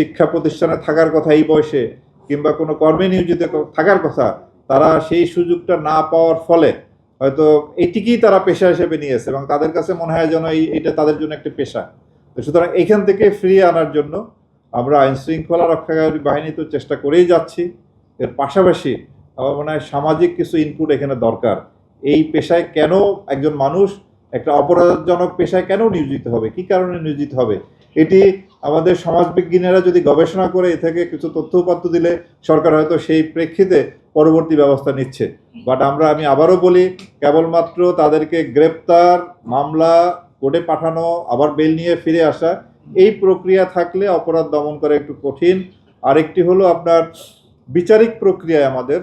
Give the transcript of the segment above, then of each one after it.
শিক্ষা প্রতিষ্ঠানে থাকার কথা এই বয়সে, কিংবা কোনো কর্মে নিয়োজিত থাকার কথা, তারা সেই সুযোগটা না পাওয়ার ফলে হয়তো এটিকেই তারা পেশা হিসেবে নিয়েছে এবং তাদের কাছে মনে হয় যেন এই, এটা তাদের জন্য একটা পেশা। তো সুতরাং এখান থেকে ফিরিয়ে আনার জন্য আমরা আইন শৃঙ্খলা রক্ষাকারী বাহিনী তো চেষ্টা করেই যাচ্ছি। এর পাশাপাশি আমার মনে হয় সামাজিক কিছু ইনপুট এখানে দরকার। এই পেশায় কেন একজন মানুষ একটা অপরাধজনক পেশায় কেন নিয়োজিত হবে? কি কারণে নিয়োজিত হবে? এটি আমাদের সমাজবিজ্ঞানীরা যদি গবেষণা করে এ থেকে কিছু তথ্য উপাত্ত দিলে সরকার হয়তো সেই প্রেক্ষিতে পরবর্তী ব্যবস্থা নিচ্ছে। বাট আমরা, আমি আবারও বলি, কেবলমাত্র তাদেরকে গ্রেপ্তার, মামলা, কোর্টে পাঠানো, আবার বেল নিয়ে ফিরে আসা, এই প্রক্রিয়া থাকলে অপরাধ দমন করা একটু কঠিন। আরেকটি হলো আপনার বিচারিক প্রক্রিয়ায় আমাদের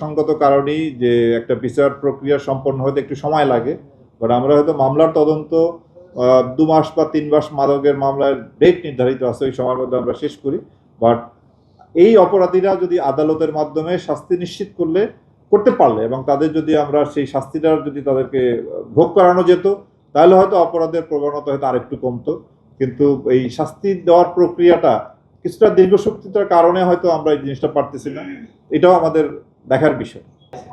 সঙ্গত কারণেই যে একটা বিচার প্রক্রিয়া সম্পন্ন হতে একটু সময় লাগে। বাট আমরা হয়তো মামলার তদন্ত দু মাস বা তিন মাস মাদকের মামলার ডেট নির্ধারিত আছে, ওই সময়ের মধ্যে আমরা শেষ করি। বাট এই অপরাধীরা যদি আদালতের মাধ্যমে শাস্তি নিশ্চিত করলে, করতে পারলে এবং তাদের যদি আমরা সেই শাস্তিটা যদি তাদেরকে ভোগ করানো যেত, তাহলে হয়তো অপরাধের প্রবণতা হয়তো আরেকটু কমতো। কিন্তু এই শাস্তি দেওয়ার প্রক্রিয়াটা কিছুটা দীর্ঘশক্তিতার কারণে হয়তো আমরা এই জিনিসটা পারতেছি না। এটাও আমাদের দেখার বিষয়।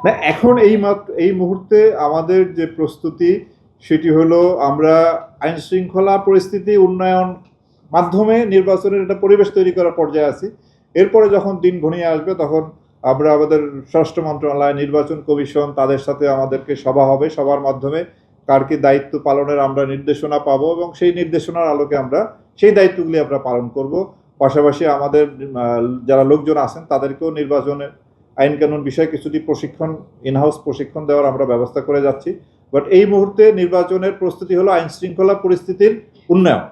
না, এখন এই মাত্র এই মুহূর্তে আমাদের যে প্রস্তুতি সেটি হলো আমরা আইন শৃঙ্খলা পরিস্থিতি উন্নয়ন মাধ্যমে নির্বাচনের একটা পরিবেশ তৈরি করার পর্যায়ে আছি। এরপরে যখন দিন ঘনিয়ে আসবে তখন আমরা আমাদের স্বরাষ্ট্র মন্ত্রণালয়, নির্বাচন কমিশন তাদের সাথে আমাদেরকে সভা হবে। সবার মাধ্যমে কার কি দায়িত্ব পালনের আমরা নির্দেশনা পাবো এবং সেই নির্দেশনার আলোকে আমরা সেই দায়িত্বগুলি আমরা পালন করব। পাশাপাশি আমাদের যারা লোকজন আছেন তাদেরকেও নির্বাচনের আইন কানুন বিষয়ে কিছুটি প্রশিক্ষণ ইনহাউস প্রশিক্ষণ দেওয়ার আমরা ব্যবস্থা করে যাচ্ছি। বাট এই মুহূর্তে নির্বাচনের প্রস্তুতি হলো আইন শৃঙ্খলা পরিস্থিতির উন্নয়ন।